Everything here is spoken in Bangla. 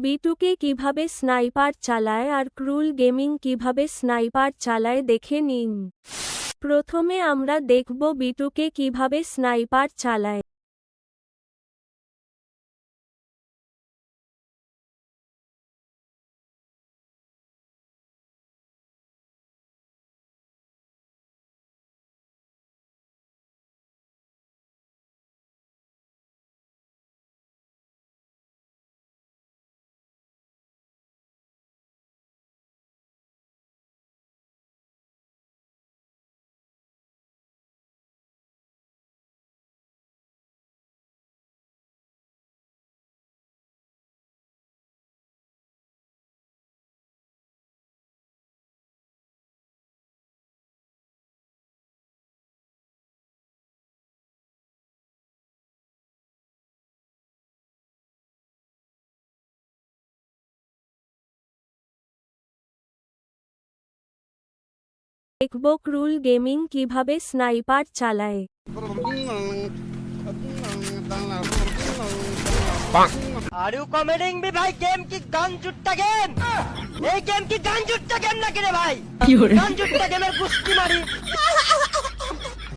বিটুকে কীভাবে স্নাইপার চালায় আর ক্রুল গেমিং কীভাবে স্নাইপার চালায় দেখে নিন। প্রথমে আমরা দেখব বিটুকে কীভাবে স্নাইপার চালায়। দেখব রুল গেমিং কীভাবে স্নাইপার চালায়? আর ইউ কমেডিং বি ভাই গেম কি গান জুট্টা গেম এই গেম কি গান জুট্টা গেম নাকি রে ভাই গান জুট্টা গেমের কুস্তি মারি